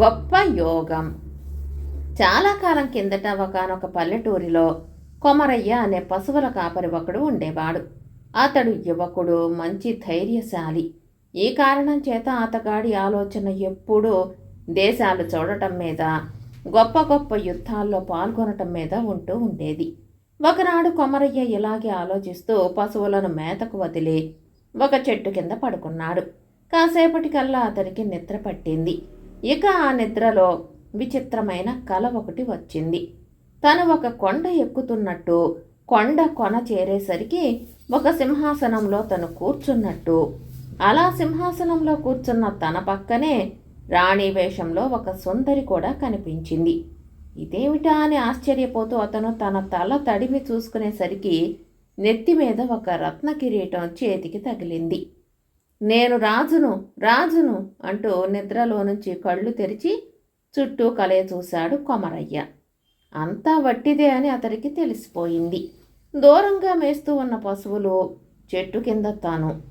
గొప్ప యోగం. చాలా కాలం కిందట ఒకనొక పల్లెటూరిలో కొమరయ్య అనే పశువుల కాపరి ఒకడు ఉండేవాడు. అతడు యువకుడు మంచి ధైర్యశాలి. ఈ కారణం చేత అతగాడి ఆలోచన ఎప్పుడూ దేశాలు చూడటం మీద గొప్ప గొప్ప యుద్ధాల్లో పాల్గొనటం మీద ఉంటూ ఉండేది. ఒకనాడు కొమరయ్య ఇలాగే ఆలోచిస్తూ పశువులను మేతకు వదిలి ఒక చెట్టు కింద పడుకున్నాడు. కాసేపటికల్లా అతనికి నిద్ర పట్టింది. ఇక ఆ నిద్రలో విచిత్రమైన కల ఒకటి వచ్చింది. తను ఒక కొండ ఎక్కుతున్నట్టు కొండ కొన చేరేసరికి ఒక సింహాసనంలో తను కూర్చున్నట్టు. అలా సింహాసనంలో కూర్చున్న తన పక్కనే రాణి వేషంలో ఒక సుందరి కూడా కనిపించింది. ఇదేమిటా అని ఆశ్చర్యపోతూ అతను తన తల తడిమి చూసుకునేసరికి నెత్తి మీద ఒక రత్న కిరీటం చేతికి తగిలింది. నేను రాజును రాజును అంటూ నిద్రలో నుంచి కళ్ళు తెరిచి చుట్టూ కలయ చూశాడు కొమరయ్య. అంతా వట్టిదే అని అతడికి తెలిసిపోయింది. దూరంగా మేస్తూ ఉన్న పశువులు చెట్టు కింద తాను.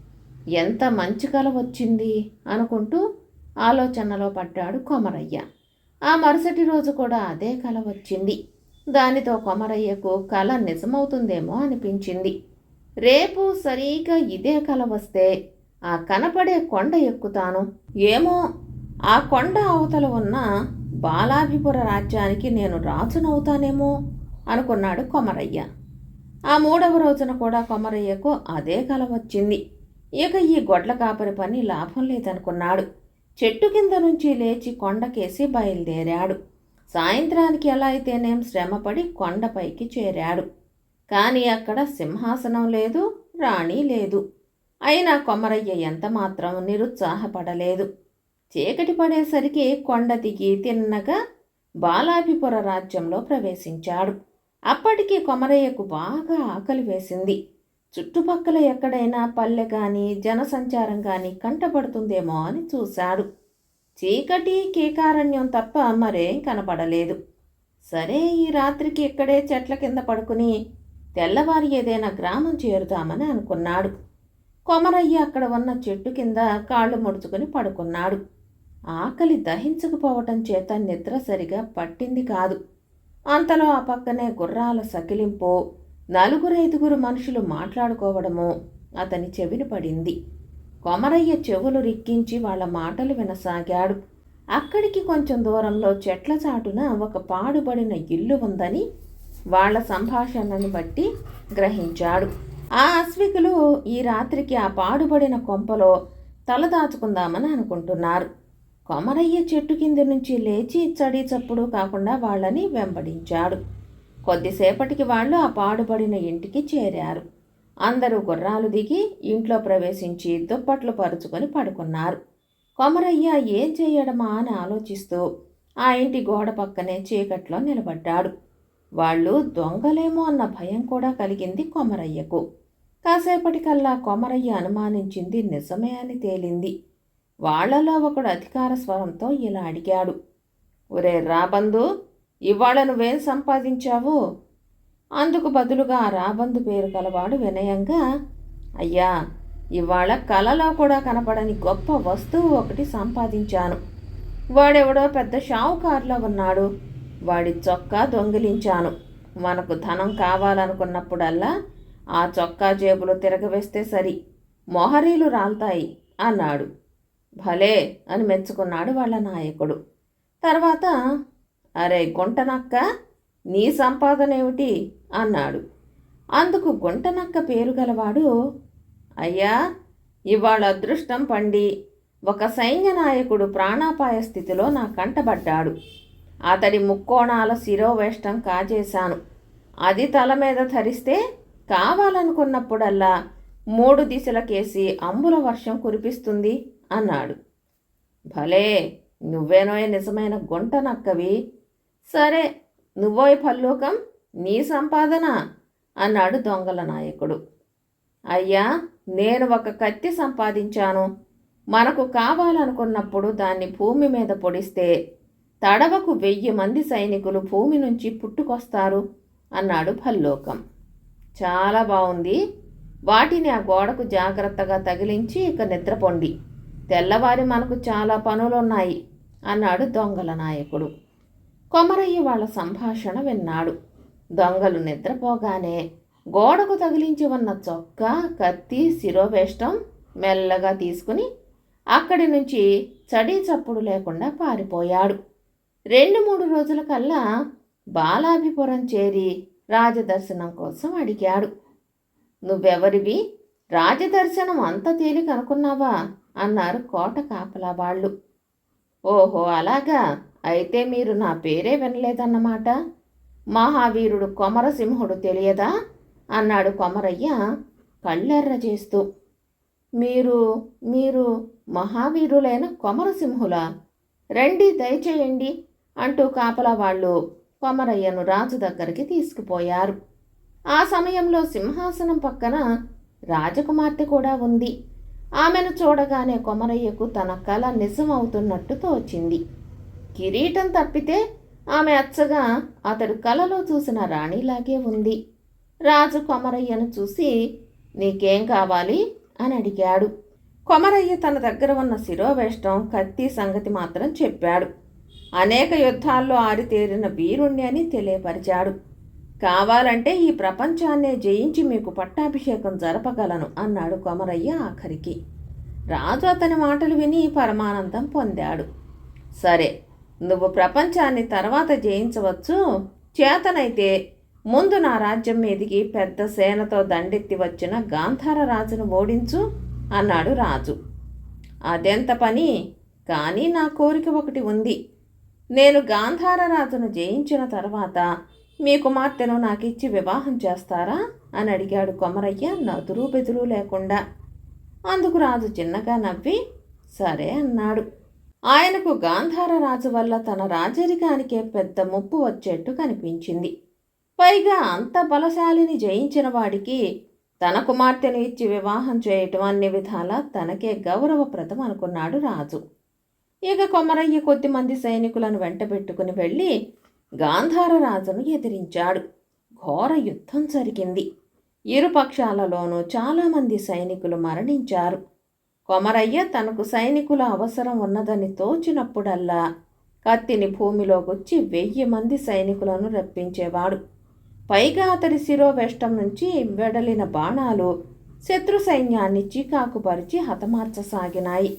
ఎంత మంచి కల వచ్చింది అనుకుంటూ ఆలోచనలో పడ్డాడు కొమరయ్య. ఆ మరుసటి రోజు కూడా అదే కల వచ్చింది. దానితో కొమరయ్యకు కల నిజమవుతుందేమో అనిపించింది. రేపు సరిగా ఇదే కల వస్తే ఆ కనపడే కొండ ఎక్కుతాను. ఏమో? ఆ కొండ అవతల ఉన్న బాలాభిపుర రాజ్యానికి నేను రాజునవుతానేమో? అనుకున్నాడు కొమరయ్య. ఆ మూడవ రోజున కూడా కొమరయ్యకు అదే కల వచ్చింది. ఇక ఈ గొడ్ల కాపరి పని లాభం లేదనుకున్నాడు. చెట్టు కింద నుంచి లేచి కొండకేసి బయలుదేరాడు. సాయంత్రానికి ఎలా అయితేనేం శ్రమపడి కొండపైకి చేరాడు. కానీ అక్కడ సింహాసనం లేదు రాణి లేదు. అయినా కొమరయ్య ఎంత మాత్రం నిరుత్సాహపడలేదు. చీకటి పడేసరికి కొండ దిగి తిన్నగా బాలాభిపుర రాజ్యంలో ప్రవేశించాడు. అప్పటికి కొమరయ్యకు బాగా ఆకలి వేసింది. చుట్టుపక్కల ఎక్కడైనా పల్లె కానీ జనసంచారం కానీ కంటపడుతుందేమో అని చూశాడు. చీకటి కీకారణ్యం తప్ప మరేం కనపడలేదు. సరే ఈ రాత్రికి ఇక్కడే చెట్ల కింద పడుకుని తెల్లవారి ఏదైనా గ్రామం చేరుదామని అనుకున్నాడు. కొమరయ్య అక్కడ ఉన్న చెట్టు కింద కాళ్ళు ముడుచుకుని పడుకున్నాడు. ఆకలి దహించకపోవటం చేత నిద్ర సరిగా పట్టింది కాదు. అంతలో ఆ పక్కనే గుర్రాల సకిలింపు నలుగురైదుగురు మనుషులు మాట్లాడుకోవడము అతని చెవిన పడింది. కొమరయ్య చెవులు రిక్కించి వాళ్ళ మాటలు వినసాగాడు. అక్కడికి కొంచెం దూరంలో చెట్ల చాటున ఒక పాడుబడిన ఇల్లు ఉందని వాళ్ళ సంభాషణను బట్టి గ్రహించాడు. ఆ అశ్వికులు ఈ రాత్రికి ఆ పాడుబడిన కొంపలో తలదాచుకుందామని అనుకుంటున్నారు. కొమరయ్య చెట్టు కింద నుంచి లేచి చడి చప్పుడు కాకుండా వాళ్ళని వెంబడించాడు. కొద్దిసేపటికి వాళ్ళు ఆ పాడుబడిన ఇంటికి చేరారు. అందరూ గుర్రాలు దిగి ఇంట్లో ప్రవేశించి దుప్పట్లు పరుచుకొని పడుకున్నారు. కొమరయ్య ఏం చేయడమా అని ఆలోచిస్తూ ఆ ఇంటి గోడ పక్కనే చీకట్లో నిలబడ్డాడు. వాళ్ళు దొంగలేమో అన్న భయం కూడా కలిగింది కొమరయ్యకు. కాసేపటికల్లా కొమరయ్య అనుమానించింది నిజమే అని తేలింది. వాళ్ళలో ఒకడు అధికార స్వరంతో ఇలా అడిగాడు. ఒరే రాబందు ఇవాళ నువ్వేం సంపాదించావు? అందుకు బదులుగా రాబందు పేరు కలవాడు వినయంగా అయ్యా ఇవాళ కలలో కూడా కనపడని గొప్ప వస్తువు ఒకటి సంపాదించాను. వాడెవడో పెద్ద షావుకారులో ఉన్నాడు. వాడి చొక్కా దొంగిలించాను. మనకు ధనం కావాలనుకున్నప్పుడల్లా ఆ చొక్కా జేబులో తిరగవేస్తే సరి. మొహరీలు రాల్తాయి అన్నాడు. భలే అని మెచ్చుకున్నాడు వాళ్ళ నాయకుడు. తర్వాత అరే గుంటనక్క నీ సంపాదన ఏమిటి అన్నాడు. అందుకు గుంటనక్క పేరు గలవాడు అయ్యా ఇవాళ అదృష్టం పండి. ఒక సైన్య నాయకుడు ప్రాణాపాయ స్థితిలో నా కంటబడ్డాడు. అతడి ముక్కోణాల శిరోవేష్టం కాజేశాను. అది తల మీద ధరిస్తే కావాలనుకున్నప్పుడల్లా మూడు దిశలకేసి అంబుల వర్షం కురిపిస్తుంది అన్నాడు. భలే! నువ్వేనోయ్ నిజమైన గుంట నక్కవి సరే నువ్వోయ్ పల్లోకం నీ సంపాదన అన్నాడు దొంగల నాయకుడు. అయ్యా నేను ఒక కత్తి సంపాదించాను. మనకు కావాలనుకున్నప్పుడు దాన్ని భూమి మీద పొడిస్తే తడవకు వెయ్యి మంది సైనికులు భూమి నుంచి పుట్టుకొస్తారు అన్నాడు భల్లోకం. చాలా బాగుంది వాటిని ఆ గోడకు జాగ్రత్తగా తగిలించి ఇక నిద్రపొండి. తెల్లవారి మనకు చాలా పనులున్నాయి అన్నాడు దొంగల నాయకుడు. కొమరయ్య వాళ్ళ సంభాషణ విన్నాడు. దొంగలు నిద్రపోగానే గోడకు తగిలించి ఉన్న చొక్కా కత్తి శిరోవేష్టం మెల్లగా తీసుకుని అక్కడి నుంచి చడీ చప్పుడు లేకుండా పారిపోయాడు. రెండు మూడు రోజుల కల్లా బాలాభిపురం చేరి రాజదర్శనం కోసం అడిగాడు. నువ్వెవరివి? రాజదర్శనం అంత తేలిక అనుకున్నావా? అన్నారు కోట కాపలా వాళ్ళు. ఓహో అలాగా. అయితే మీరు నా పేరే వినలేదన్నమాట. మహావీరుడు కొమరసింహుడు తెలియదా? అన్నాడు కొమరయ్య కళ్ళెర్ర చేస్తూ. మీరు మీరు మహావీరులైన కొమరసింహులా? రండి దయచేయండి. అంటూ కాపలా వాళ్ళు కొమరయ్యను రాజు దగ్గరికి తీసుకుపోయారు. ఆ సమయంలో సింహాసనం పక్కన రాజకుమార్తె కూడా ఉంది. ఆమెను చూడగానే కొమరయ్యకు తన కల నిజమవుతున్నట్టు తోచింది. కిరీటం తప్పితే ఆమె అచ్చగా అతడు కలలో చూసిన రాణిలాగే ఉంది. రాజు కొమరయ్యను చూసి నీకేం కావాలి? అని అడిగాడు. కొమరయ్య తన దగ్గర ఉన్న శిరోవేష్టం కత్తి సంగతి మాత్రం చెప్పాడు. అనేక యుద్ధాల్లో ఆరితేరిన వీరుణ్ణి అని తెలియపరిచాడు. కావాలంటే ఈ ప్రపంచాన్నే జయించి మీకు పట్టాభిషేకం జరపగలను అన్నాడు కొమరయ్య ఆఖరికి. రాజు అతని మాటలు విని పరమానందం పొందాడు. సరే నువ్వు ప్రపంచాన్ని తర్వాత జయించవచ్చు. చేతనైతే ముందు నా రాజ్యం మీదికి పెద్ద సేనతో దండెత్తి వచ్చిన గాంధార రాజును ఓడించు అన్నాడు రాజు. అదెంత పని? కానీ నా కోరిక ఒకటి ఉంది. నేను గాంధార రాజును జయించిన తర్వాత మీ కుమార్తెను నాకిచ్చి వివాహం చేస్తారా? అని అడిగాడు కొమరయ్య నదురు బెదురు లేకుండా. అందుకు రాజు చిన్నగా నవ్వి సరే అన్నాడు. ఆయనకు గాంధార రాజు వల్ల తన రాజరికానికే పెద్ద ముప్పు వచ్చేట్టు కనిపించింది. పైగా అంత బలశాలిని జయించిన వాడికి తన కుమార్తెను ఇచ్చి వివాహం చేయటం అన్ని విధాలా తనకే గౌరవప్రదం అనుకున్నాడు రాజు. ఇక కొమరయ్య కొద్దిమంది సైనికులను వెంటబెట్టుకుని వెళ్ళి గాంధార రాజును ఎదిరించాడు. ఘోర యుద్ధం జరిగింది. ఇరుపక్షాలలోనూ చాలామంది సైనికులు మరణించారు. కొమరయ్య తనకు సైనికుల అవసరం ఉన్నదని తోచినప్పుడల్లా కత్తిని భూమిలో గుచ్చి వెయ్యి మంది సైనికులను రప్పించేవాడు. పైగా అతడి శిరోవేష్టం నుంచి వెడలిన బాణాలు శత్రు సైన్యాన్ని చీకాకుపరిచి హతమార్చసాగినాయి.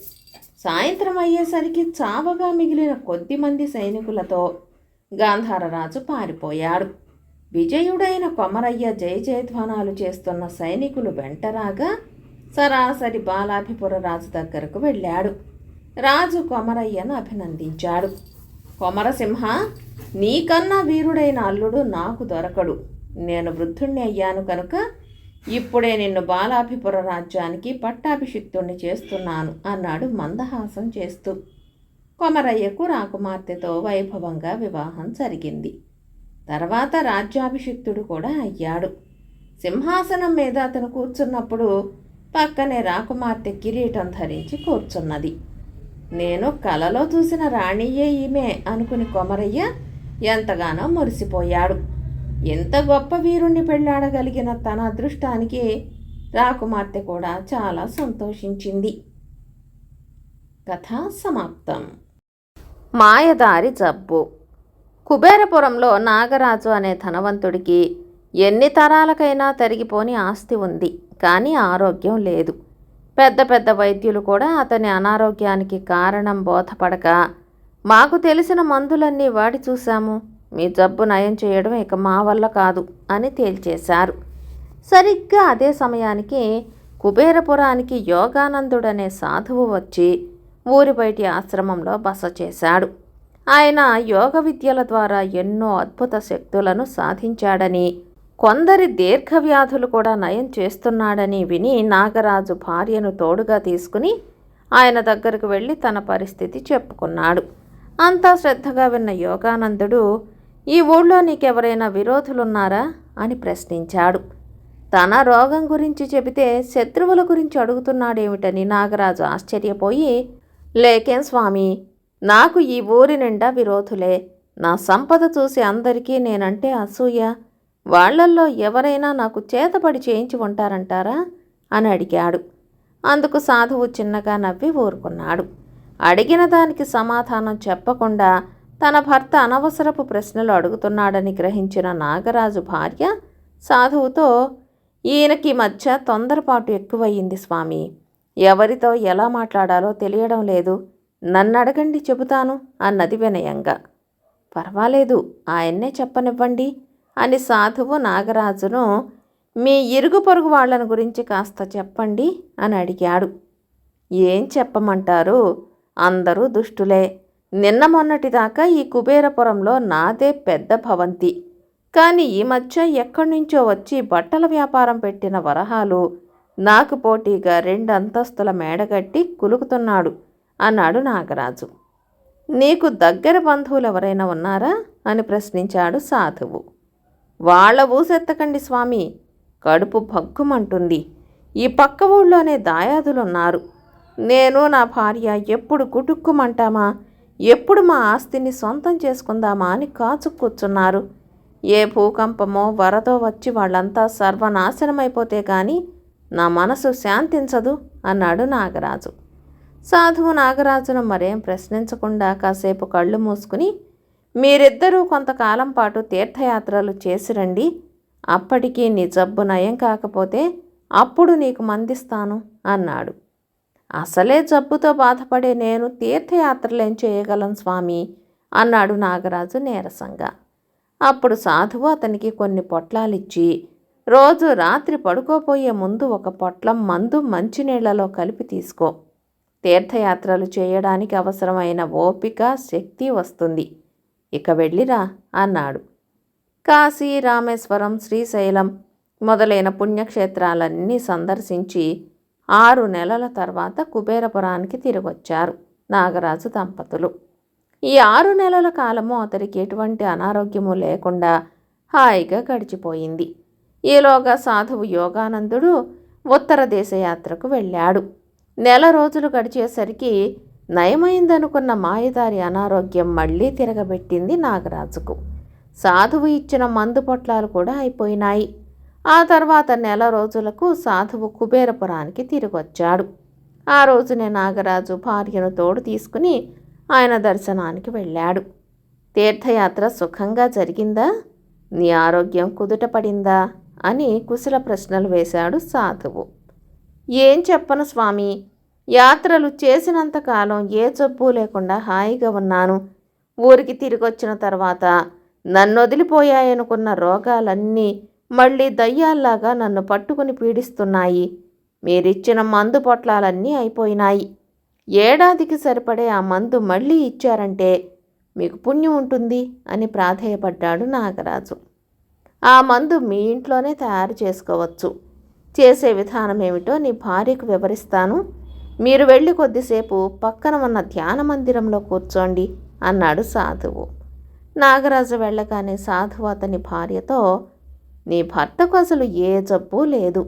సాయంత్రం అయ్యేసరికి చావగా మిగిలిన కొద్దిమంది సైనికులతో గాంధారరాజు పారిపోయాడు. విజయుడైన కొమరయ్య జయజయధ్వానాలు చేస్తున్న సైనికులు వెంటరాగా సరాసరి బాలాభిపుర రాజు దగ్గరకు వెళ్ళాడు. రాజు కొమరయ్యను అభినందించాడు. కొమరసింహ నీకన్నా వీరుడైన అల్లుడు నాకు దొరకడు. నేను వృద్ధుణ్ణి అయ్యాను కనుక ఇప్పుడే నిన్ను బాలాభిపుర రాజ్యానికి పట్టాభిషిక్తుణ్ణి చేస్తున్నాను అన్నాడు మందహాసం చేస్తూ. కొమరయ్యకు రాకుమార్తెతో వైభవంగా వివాహం జరిగింది. తర్వాత రాజ్యాభిషిక్తుడు కూడా అయ్యాడు. సింహాసనం మీద అతను కూర్చున్నప్పుడు పక్కనే రాకుమార్తె కిరీటం ధరించి కూర్చున్నది. నేను కలలో చూసిన రాణియే ఈమె అనుకుని కొమరయ్య ఎంతగానో మురిసిపోయాడు. ఎంత గొప్ప వీరుణ్ణి పెళ్ళాడగలిగిన తన అదృష్టానికి రాకుమార్తె కూడా చాలా సంతోషించింది. కథ సమాప్తం. మాయదారి జబ్బు. కుబేరపురంలో నాగరాజు అనే ధనవంతుడికి ఎన్ని తరాలకైనా తరిగిపోని ఆస్తి ఉంది కానీ ఆరోగ్యం లేదు. పెద్ద పెద్ద వైద్యులు కూడా అతని అనారోగ్యానికి కారణం బోధపడక మాకు తెలిసిన మందులన్నీ వాడి చూశాము. మీ జబ్బు నయం చేయడం ఇక మా వల్ల కాదు అని తేల్చేశారు. సరిగ్గా అదే సమయానికి కుబేరపురానికి యోగానందుడనే సాధువు వచ్చి ఊరి బయటి ఆశ్రమంలో బస చేశాడు. ఆయన యోగ విద్యల ద్వారా ఎన్నో అద్భుత శక్తులను సాధించాడని కొందరి దీర్ఘవ్యాధులు కూడా నయం చేస్తున్నాడని విని నాగరాజు భార్యను తోడుగా తీసుకుని ఆయన దగ్గరకు వెళ్ళి తన పరిస్థితి చెప్పుకున్నాడు. అంతా శ్రద్ధగా విన్న యోగానందుడు ఈ ఊళ్ళో నీకెవరైనా విరోధులున్నారా? అని ప్రశ్నించాడు. తన రోగం గురించి చెబితే శత్రువుల గురించి అడుగుతున్నాడేమిటని నాగరాజు ఆశ్చర్యపోయి లేకేం స్వామి నాకు ఈ ఊరి నిండా విరోధులే. నా సంపద చూసి అందరికీ నేనంటే అసూయ. వాళ్ళల్లో ఎవరైనా నాకు చేతపడి చేయించి ఉంటారంటారా? అని అడిగాడు. అందుకు సాధువు చిన్నగా నవ్వి ఊరుకున్నాడు. అడిగిన దానికి సమాధానం చెప్పకుండా తన భర్త అనవసరపు ప్రశ్నలు అడుగుతున్నాడని గ్రహించిన నాగరాజు భార్య సాధువుతో ఈయనకి మధ్య తొందరపాటు ఎక్కువయ్యింది స్వామి. ఎవరితో ఎలా మాట్లాడాలో తెలియడం లేదు. నన్ను అడగండి చెబుతాను అన్నది వినయంగా. పర్వాలేదు ఆయన్నే చెప్పనివ్వండి అని సాధువు నాగరాజును మీ ఇరుగు పొరుగు వాళ్ళని గురించి కాస్త చెప్పండి అని అడిగాడు. ఏం చెప్పమంటారు? అందరూ దుష్టులే. నిన్న మొన్నటిదాకా ఈ కుబేరపురంలో నాదే పెద్ద భవంతి. కానీ ఈ మధ్య ఎక్కడి నుంచో వచ్చి బట్టల వ్యాపారం పెట్టిన వరహాలు నాకు పోటీగా రెండు అంతస్తుల మేడగట్టి కులుకుతున్నాడు అన్నాడు నాగరాజు. నీకు దగ్గర బంధువులు ఎవరైనా ఉన్నారా? అని ప్రశ్నించాడు సాధువు. వాళ్ళ ఊసెత్తకండి స్వామి కడుపు భగ్గుమంటుంది. ఈ పక్క ఊళ్ళోనే దాయాదులున్నారు. నేను నా భార్య ఎప్పుడు గుటుక్కుమంటామా ఎప్పుడు మా ఆస్తిని సొంతం చేసుకుందామా అని కాచు కూర్చున్నారు. ఏ భూకంపమో వరదో వచ్చి వాళ్ళంతా సర్వనాశనమైపోతే కానీ నా మనసు శాంతించదు అన్నాడు నాగరాజు. సాధువు నాగరాజును మరేం ప్రశ్నించకుండా కాసేపు కళ్ళు మూసుకుని మీరిద్దరూ కొంతకాలం పాటు తీర్థయాత్రలు చేసిరండి అప్పటికీ నీ జబ్బు నయం కాకపోతే అప్పుడు నీకు మందిస్తాను అన్నాడు. అసలే జబ్బుతో బాధపడే నేను తీర్థయాత్రలేం చేయగలను స్వామి? అన్నాడు నాగరాజు నీరసంగా. అప్పుడు సాధువు అతనికి కొన్ని పొట్లాలిచ్చి రోజు రాత్రి పడుకోపోయే ముందు ఒక పొట్లం మందు మంచినీళ్ళలో కలిపి తీసుకో. తీర్థయాత్రలు చేయడానికి అవసరమైన ఓపిక శక్తి వస్తుంది. ఇక వెళ్ళిరా అన్నాడు. కాశీ రామేశ్వరం శ్రీశైలం మొదలైన పుణ్యక్షేత్రాలన్నీ సందర్శించి ఆరు నెలల తర్వాత కుబేరపురానికి తిరిగొచ్చారు నాగరాజు దంపతులు. ఈ ఆరు నెలల కాలము అతడికి ఎటువంటి అనారోగ్యము లేకుండా హాయిగా గడిచిపోయింది. ఈలోగా సాధువు యోగానందుడు ఉత్తర దేశయాత్రకు వెళ్ళాడు. నెల రోజులు గడిచేసరికి నయమైందనుకున్న మాయదారి అనారోగ్యం మళ్ళీ తిరగబెట్టింది నాగరాజుకు. సాధువు ఇచ్చిన మందు పొట్లాలు కూడా అయిపోయినాయి. ఆ తర్వాత నెల రోజులకు సాధువు కుబేరపురానికి తిరిగొచ్చాడు. ఆ రోజునే నాగరాజు భార్యను తోడు తీసుకుని ఆయన దర్శనానికి వెళ్ళాడు. తీర్థయాత్ర సుఖంగా జరిగిందా? నీ ఆరోగ్యం కుదుట పడిందా? అని కుశల ప్రశ్నలు వేశాడు సాధువు. ఏం చెప్పను స్వామి? యాత్రలు చేసినంతకాలం ఏ జబ్బు లేకుండా హాయిగా ఉన్నాను. ఊరికి తిరిగొచ్చిన తర్వాత నన్ను వదిలిపోయాయనుకున్న రోగాలన్నీ మళ్ళీ దయ్యాల్లాగా నన్ను పట్టుకుని పీడిస్తున్నాయి. మీరిచ్చిన మందు పొట్లాలన్నీ అయిపోయినాయి. ఏడాదికి సరిపడే ఆ మందు మళ్ళీ ఇచ్చారంటే మీకు పుణ్యం ఉంటుంది అని ప్రాధేయపడ్డాడు నాగరాజు. ఆ మందు మీ ఇంట్లోనే తయారు చేసుకోవచ్చు. చేసే విధానం ఏమిటో నీ భార్యకు వివరిస్తాను. మీరు వెళ్ళి కొద్దిసేపు పక్కన ఉన్న ధ్యాన మందిరంలో కూర్చోండి అన్నాడు సాధువు. నాగరాజు వెళ్ళగానే సాధువు అతని భార్యతో నీ భర్తకు అసలు ఏ జబ్బు లేదు.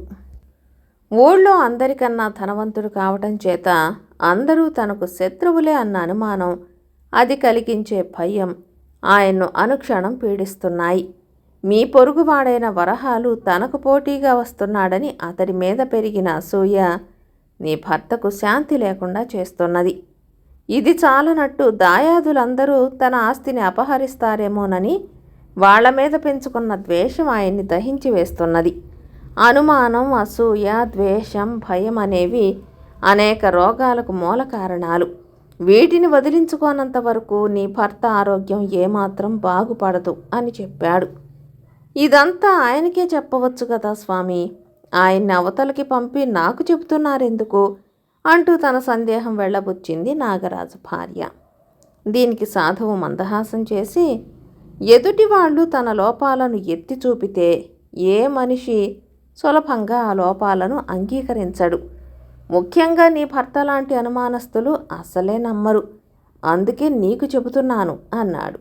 ఊళ్ళో అందరికన్నా ధనవంతుడు కావటం చేత అందరూ తనకు శత్రువులే అన్న అనుమానం అది కలిగించే భయం ఆయన్ను అనుక్షణం పీడిస్తున్నాయి. మీ పొరుగువాడైన వరహాలు తనకు పోటీగా వస్తున్నాడని అతడి మీద పెరిగిన అసూయ నీ భర్తకు శాంతి లేకుండా చేస్తున్నది. ఇది చాలనట్టు దాయాదులందరూ తన ఆస్తిని అపహరిస్తారేమోనని వాళ్ళ మీద పెంచుకున్న ద్వేషం ఆయన్ని దహించి వేస్తున్నది. అనుమానం అసూయ ద్వేషం భయం అనేవి అనేక రోగాలకు మూల కారణాలు. వీటిని వదిలించుకోనంత వరకు నీ భర్త ఆరోగ్యం ఏమాత్రం బాగుపడదు అని చెప్పాడు. ఇదంతా ఆయనకే చెప్పవచ్చు కదా స్వామి. ఆయన్ని అవతలకి పంపి నాకు చెబుతున్నారెందుకు? అంటూ తన సందేహం వెళ్ళబుచ్చింది నాగరాజు భార్య. దీనికి సాధువు మందహాసం చేసి ఎదుటి వాళ్ళు తన లోపాలను ఎత్తి చూపితే ఏ మనిషి సులభంగా ఆ లోపాలను అంగీకరించడు. ముఖ్యంగా నీ భర్త లాంటి అనుమానస్తులు అసలే నమ్మరు. అందుకే నీకు చెబుతున్నాను అన్నాడు.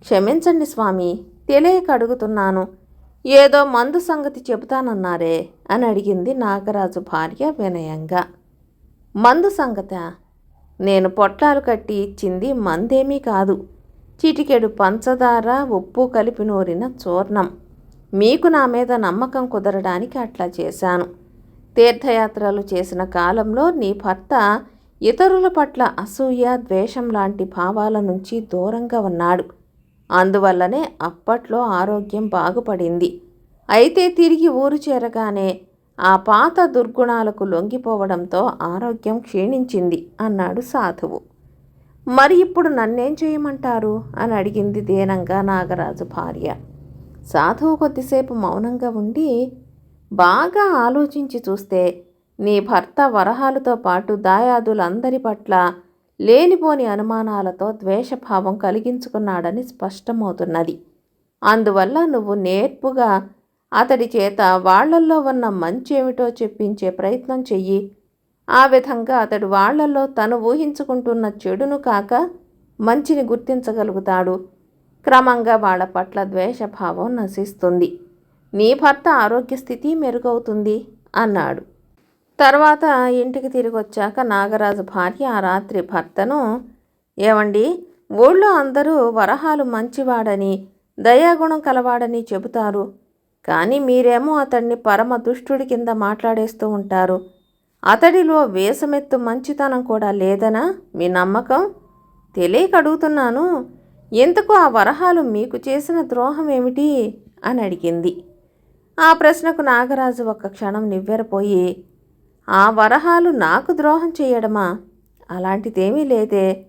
క్షమించండి స్వామి తెలియక అడుగుతున్నాను. ఏదో మందు సంగతి చెబుతానన్నారే అని అడిగింది నాగరాజు భార్య వినయంగా. మందు సంగత? నేను పొట్లాలు కట్టి ఇచ్చింది మందేమీ కాదు. చిటికెడు పంచదార ఉప్పు కలిపి నూరిన చూర్ణం. మీకు నా మీద నమ్మకం కుదరడానికి అట్లా చేశాను. తీర్థయాత్రలు చేసిన కాలంలో నీ భర్త ఇతరుల పట్ల అసూయ ద్వేషం లాంటి భావాల నుంచి దూరంగా ఉన్నాడు. అందువల్లనే అప్పట్లో ఆరోగ్యం బాగుపడింది. అయితే తిరిగి ఊరు చేరగానే ఆ పాత దుర్గుణాలకు లొంగిపోవడంతో ఆరోగ్యం క్షీణించింది అన్నాడు సాధువు. మరి ఇప్పుడు నన్నేం చేయమంటారు? అని అడిగింది దేనంగా నాగరాజు భార్య. సాధువు కొద్దిసేపు మౌనంగా ఉండి బాగా ఆలోచించి చూస్తే నీ భర్త వరహాలతో పాటు దాయాదులందరి పట్ల లేనిపోని అనుమానాలతో ద్వేషభావం కలిగించుకున్నాడని స్పష్టమవుతున్నది. అందువల్ల నువ్వు నేర్పుగా అతడి చేత వాళ్ళల్లో ఉన్న మంచేమిటో చెప్పించే ప్రయత్నం చెయ్యి. ఆ విధంగా అతడు వాళ్ళలో తను ఊహించుకుంటున్న చెడును కాక మంచిని గుర్తించగలుగుతాడు. క్రమంగా వాళ్ళ పట్ల ద్వేషభావం నశిస్తుంది. నీ భర్త ఆరోగ్య స్థితి మెరుగవుతుంది అన్నాడు. తర్వాత ఇంటికి తిరిగి వచ్చాక నాగరాజు భార్య ఆ రాత్రి భర్తను ఏమండి ఊళ్ళో అందరూ వరహాలు మంచివాడని దయాగుణం కలవాడని చెబుతారు. కానీ మీరేమో అతన్ని పరమ దుష్టుడి కింద మాట్లాడేస్తూ ఉంటారు. అతడిలో వేసమెత్తు మంచితనం కూడా లేదనా? మీ నమ్మకం? తెలియక అడుగుతున్నాను ఎందుకు ఆ వరహాలు మీకు చేసిన ద్రోహం ఏమిటి అని అడిగింది. ఆ ప్రశ్నకు నాగరాజు ఒక్క క్షణం నివ్వెరపోయి ఆ వరహాలు నాకు ద్రోహం చేయడమా? అలాంటిదేమీ లేదే.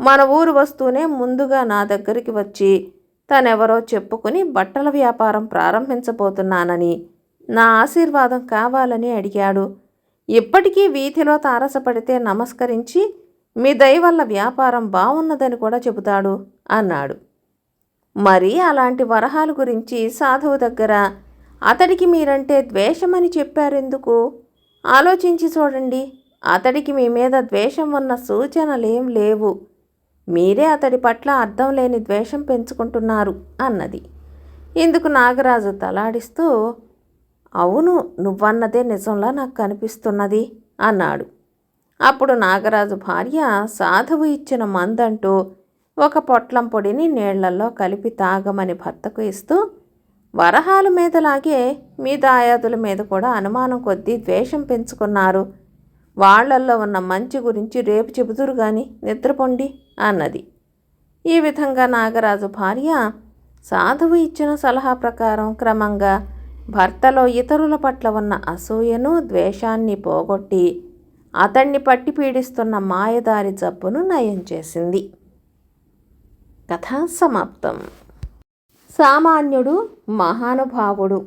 మన ఊరు వస్తూనే ముందుగా నా దగ్గరికి వచ్చి తనెవరో చెప్పుకుని బట్టల వ్యాపారం ప్రారంభించబోతున్నానని నా ఆశీర్వాదం కావాలని అడిగాడు. ఇప్పటికీ వీధిలో తారసపడితే నమస్కరించి మీ దయ వల్ల వ్యాపారం బాగున్నదని కూడా చెబుతాడు అన్నాడు. మరి అలాంటి వరహాల గురించి సాధువు దగ్గర అతడికి మీరంటే ద్వేషమని చెప్పారెందుకు? ఆలోచించి చూడండి అతడికి మీ మీద ద్వేషం ఉన్న సూచనలేం లేవు. మీరే అతడి పట్ల అర్థం లేని ద్వేషం పెంచుకుంటున్నారు అన్నది. ఇందుకు నాగరాజు తలాడిస్తూ అవును నువ్వన్నదే నిజంలా నాకు కనిపిస్తున్నది అన్నాడు. అప్పుడు నాగరాజు భార్య సాధువు ఇచ్చిన మందంటూ ఒక పొట్లం పొడిని నీళ్ళలో కలిపి తాగమని భర్తకు ఇస్తూ వరహాల మీదలాగే మీ దాయాదుల మీద కూడా అనుమానం కొద్దీ ద్వేషం పెంచుకున్నారు. వాళ్ళల్లో ఉన్న మంచి గురించి రేపు చెబుతురు గాని నిద్రపొండి అన్నది. ఈ విధంగా నాగరాజు భార్య సాధువు ఇచ్చిన సలహా ప్రకారం క్రమంగా భర్తలో ఇతరుల పట్ల ఉన్న అసూయను ద్వేషాన్ని పోగొట్టి అతన్ని పట్టి పీడిస్తున్న మాయదారి జబ్బును నయం చేసింది. కథ సమాప్తం. సామాన్యుడు మహానుభావుడు.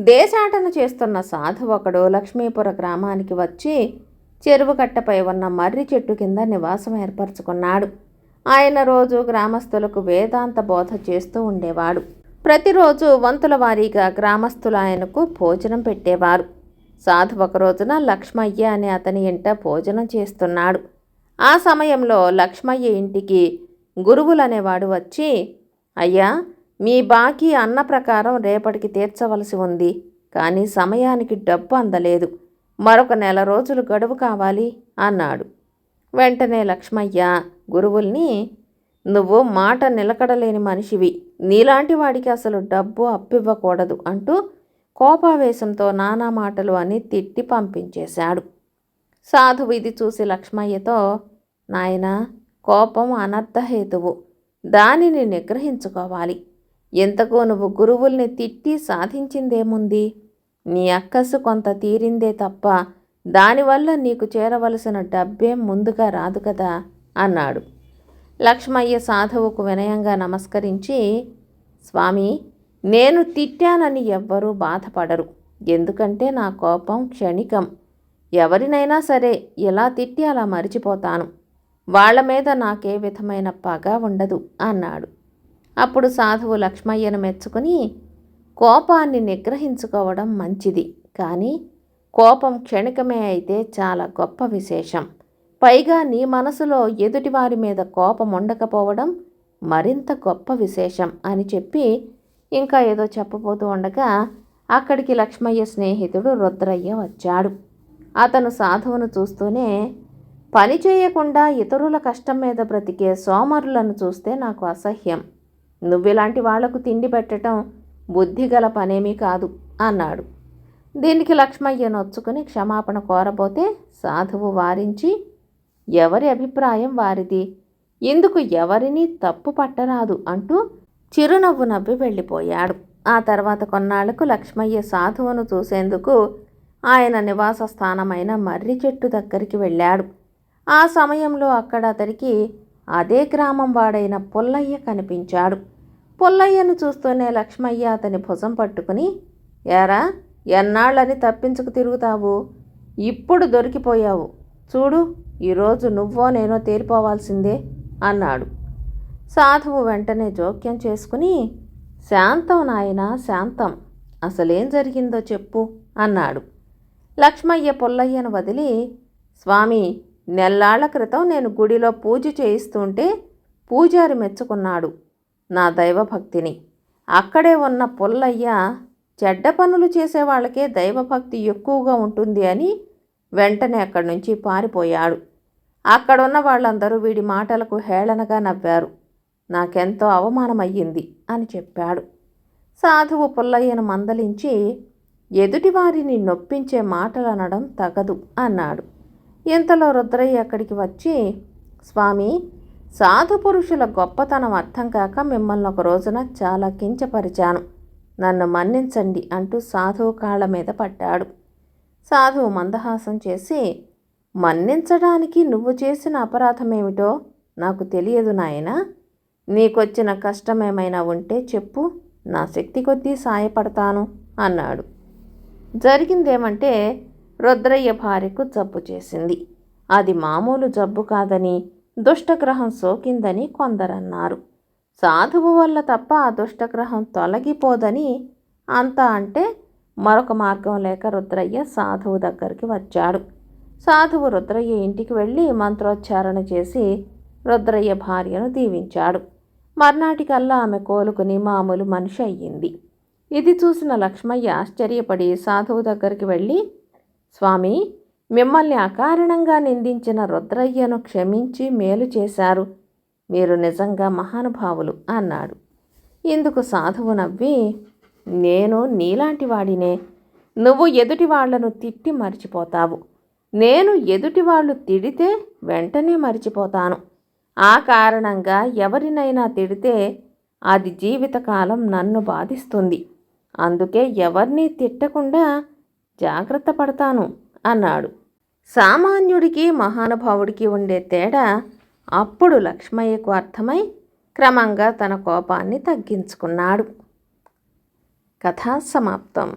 దేశాటన చేస్తున్న సాధు ఒకడు లక్ష్మీపుర గ్రామానికి వచ్చి చెరువు కట్టపై ఉన్న మర్రి చెట్టు కింద నివాసం ఏర్పరచుకున్నాడు. ఆయన రోజు గ్రామస్తులకు వేదాంత బోధ చేస్తూ ఉండేవాడు. ప్రతిరోజు వంతుల వారీగా గ్రామస్తులు ఆయనకు భోజనం పెట్టేవారు. సాధు ఒక రోజున లక్ష్మయ్య అనే అతని ఇంట భోజనం చేస్తున్నాడు. ఆ సమయంలో లక్ష్మయ్య ఇంటికి గురువులనేవాడు వచ్చి అయ్యా మీ బాకీ అన్న ప్రకారం రేపటికి తీర్చవలసి ఉంది కానీ సమయానికి డబ్బు అందలేదు. మరొక నెల రోజులు గడువు కావాలి అన్నాడు. వెంటనే లక్ష్మయ్య గురువుల్ని నువ్వు మాట నిలకడలేని మనిషివి. నీలాంటి వాడికి అసలు డబ్బు అప్పివ్వకూడదు అంటూ కోపావేశంతో నానా మాటలు అని తిట్టి పంపించేశాడు. సాధువు ఇది చూసి లక్ష్మయ్యతో నాయనా కోపం అనర్థహేతువు దానిని నిగ్రహించుకోవాలి. ఎంతకో నువ్వు గురువుల్ని తిట్టి సాధించిందేముంది? నీ అక్కసు కొంత తీరిందే తప్ప దానివల్ల నీకు చేరవలసిన డబ్బేం ముందుగా రాదు కదా అన్నాడు. లక్ష్మయ్య సాధువుకు వినయంగా నమస్కరించి స్వామి నేను తిట్టానని ఎవ్వరూ బాధపడరు. ఎందుకంటే నా కోపం క్షణికం. ఎవరినైనా సరే ఎలా తిట్టి అలా మరిచిపోతాను. వాళ్ళ మీద నాకే విధమైన పగ ఉండదు అన్నాడు. అప్పుడు సాధువు లక్ష్మయ్యను మెచ్చుకుని కోపాన్ని నిగ్రహించుకోవడం మంచిది. కానీ కోపం క్షణికమే అయితే చాలా గొప్ప విశేషం. పైగా నీ మనసులో ఎదుటివారి మీద కోపం ఉండకపోవడం మరింత గొప్ప విశేషం అని చెప్పి ఇంకా ఏదో చెప్పబోతూ ఉండగా అక్కడికి లక్ష్మయ్య స్నేహితుడు రుద్రయ్య వచ్చాడు. అతను సాధువును చూస్తూనే పని చేయకుండా ఇతరుల కష్టం మీద బ్రతికే సోమరులను చూస్తే నాకు అసహ్యం. నువ్విలాంటి వాళ్ళకు తిండి పెట్టడం బుద్ధిగల పనేమీ కాదు అన్నాడు. దీనికి లక్ష్మయ్య నొచ్చుకుని క్షమాపణ కోరబోతే సాధువు వారించి ఎవరి అభిప్రాయం వారిది? ఇందుకు ఎవరినీ తప్పు పట్టరాదు అంటూ చిరునవ్వు నవ్వి వెళ్ళిపోయాడు. ఆ తర్వాత కొన్నాళ్ళకు లక్ష్మయ్య సాధువును చూసేందుకు ఆయన నివాస స్థానమైన మర్రి చెట్టు దగ్గరికి వెళ్ళాడు. ఆ సమయంలో అక్కడ అతడికి అదే గ్రామం వాడైన పుల్లయ్య కనిపించాడు. పుల్లయ్యను చూస్తూనే లక్ష్మయ్య అతని భుజం పట్టుకుని ఏరా ఎన్నాళ్ళని తప్పించుకు తిరుగుతావు? ఇప్పుడు దొరికిపోయావు. చూడు ఈరోజు నువ్వో నేనో తేలిపోవాల్సిందే అన్నాడు. సాధువు వెంటనే జోక్యం చేసుకుని శాంతం నాయన శాంతం. అసలేం జరిగిందో చెప్పు అన్నాడు. లక్ష్మయ్య పుల్లయ్యను వదిలి స్వామి నెల్లాళ్ళ క్రితం నేను గుడిలో పూజ చేయిస్తుంటే పూజారి మెచ్చుకున్నాడు నా దైవభక్తిని. అక్కడే ఉన్న పుల్లయ్య చెడ్డ పనులు చేసే వాళ్ళకే దైవభక్తి ఎక్కువగా ఉంటుంది అని వెంటనే అక్కడి నుంచి పారిపోయాడు. అక్కడున్న వాళ్ళందరూ వీడి మాటలకు హేళనగా నవ్వారు. నాకెంతో అవమానమయ్యింది అని చెప్పాడు. సాధువు పుల్లయ్యను మందలించి ఎదుటివారిని నొప్పించే మాటలు అనడం తగదు అన్నాడు. ఇంతలో రుద్రయ్య అక్కడికి వచ్చి స్వామి సాధు పురుషుల గొప్పతనం అర్థం కాక మిమ్మల్ని ఒక రోజున చాలా కించపరిచాను. నన్ను మన్నించండి అంటూ సాధువు కాళ్ళ మీద పడ్డాడు సాధువు మందహాసం చేసి మన్నించడానికి నువ్వు చేసిన అపరాధమేమిటో నాకు తెలియదు నాయనా. నీకొచ్చిన కష్టమేమైనా ఉంటే చెప్పు. నా శక్తి కొద్దీ సాయపడతాను అన్నాడు. జరిగిందేమంటే రుద్రయ్య భార్యకు జబ్బు చేసింది. అది మామూలు జబ్బు కాదని దుష్టగ్రహం సోకిందని కొందరన్నారు. సాధువు వల్ల తప్ప ఆ దుష్టగ్రహం తొలగిపోదని అంతా అంటే మరొక మార్గం లేక రుద్రయ్య సాధువు దగ్గరికి వచ్చాడు. సాధువు రుద్రయ్య ఇంటికి వెళ్ళి మంత్రోచ్చారణ చేసి రుద్రయ్య భార్యను దీవించాడు. మర్నాటికల్లా ఆమె కోలుకుని మామూలు మనిషి అయ్యింది. ఇది చూసిన లక్ష్మయ్య ఆశ్చర్యపడి సాధువు దగ్గరికి వెళ్ళి స్వామి మిమ్మల్ని అకారణంగా నిందించిన రుద్రయ్యను క్షమించి మేలు చేశారు. మీరు నిజంగా మహానుభావులు అన్నాడు. ఇందుకు సాధువు నవ్వి నేను నీలాంటి వాడినే. నువ్వు ఎదుటి వాళ్ళను తిట్టి మర్చిపోతావు. నేను ఎదుటి వాళ్ళు తిడితే వెంటనే మర్చిపోతాను. ఆ కారణంగా ఎవరినైనా తిడితే అది జీవితకాలం నన్ను బాధిస్తుంది. అందుకే ఎవరిని తిట్టకుండా జాగ్రత్త పడతాను అన్నాడు. సామాన్యుడికి మహానుభావుడికి ఉండే తేడా అప్పుడు లక్ష్మయ్యకు అర్థమై క్రమంగా తన కోపాన్ని తగ్గించుకున్నాడు. కథా సమాప్తం.